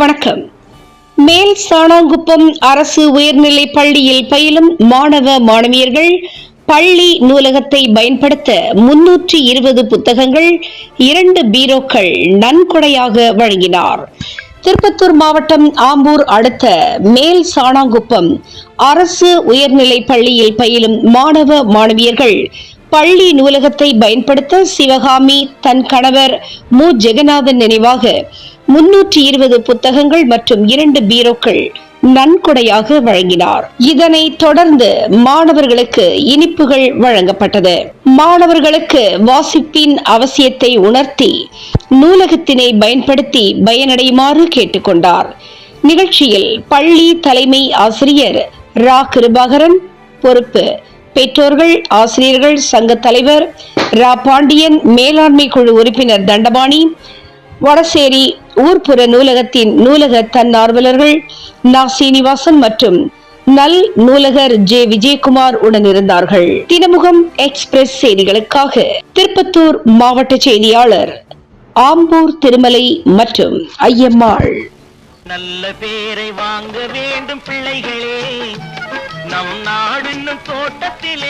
வணக்கம். மேல் சாணாங்குப்பம் அரசு உயர்நிலை பள்ளியில் பயிலும் மாணவ மாணவியர்கள் பள்ளி நூலகத்தை பயன்படுத்த முன்னூற்றி இருபது புத்தகங்கள் இரண்டு பீரோக்கள் நன்கொடையாக வழங்கினார். திருப்பத்தூர் மாவட்டம் ஆம்பூர் அடுத்த மேல் சாணாங்குப்பம் அரசு உயர்நிலை பள்ளியில் பயிலும் மாணவ மாணவியர்கள் பள்ளி நூலகத்தை பயன்படுத்த சிவகாமி தன் கணவர் மு. ஜெகநாதன் நினைவாக முன்னூற்றி இருபது புத்தகங்கள் மற்றும் இரண்டு பீரோக்கள் நன்கொடையாக வழங்கினார். இதனை தொடர்ந்து மாணவர்களுக்கு இனிப்புகள் வழங்கப்பட்டது. மாணவர்களுக்கு வாசிப்பின் அவசியத்தை உணர்த்தி நூலகத்தினை பயன்படுத்தி பயனடையுமாறு கேட்டுக்கொண்டார். நிகழ்ச்சியில் பள்ளி தலைமை ஆசிரியர் ரா. கிருபாகரன் பொறுப்பு பெற்றோர்கள் ஆசிரியர்கள் சங்க தலைவர் ரா. பாண்டியன் மேலாண்மை குழு உறுப்பினர் தண்டபாணி வடசேரி ஊர்ப்புற நூலகத்தின் நூலக தன்னார்வலர்கள் நா. சீனிவாசன் மற்றும் நல் நூலகர் ஜே. விஜயகுமார் உடன் இருந்தார்கள் தினமுகம் எக்ஸ்பிரஸ் செய்திகளுக்காக திருப்பத்தூர் மாவட்ட செய்தியாளர் ஆம்பூர் திருமலை மற்றும் ஐயம்மாள். நல்ல பேரை வாங்க வேண்டும் பிள்ளைகளே. நம் நாடு தோட்டத்திலே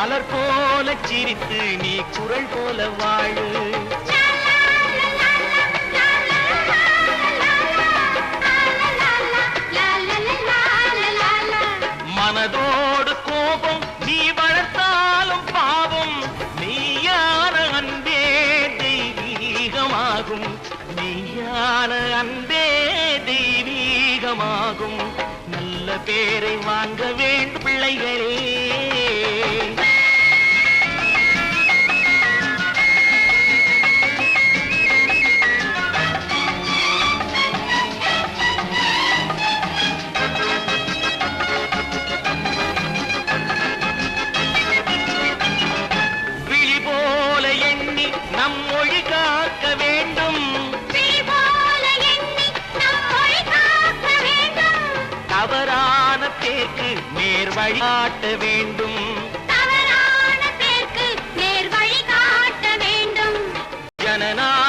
மலர் போல சிரித்து நீ குரல் போல வாழு. மனதோடு கோபம் நீ வளர்த்தாலும் பாவம் நீயான அன்பே தெய்வீகமாகும். நீயான அன்பே தெய்வீகமாகும். நல்ல பேரை வாங்க வேண்டும் பிள்ளைகளே. தவறான தேர்க்கு நேர் வழிகாட்ட வேண்டும். தவறான தேர்க்கு நேர் வழிகாட்ட வேண்டும். ஜனநாயக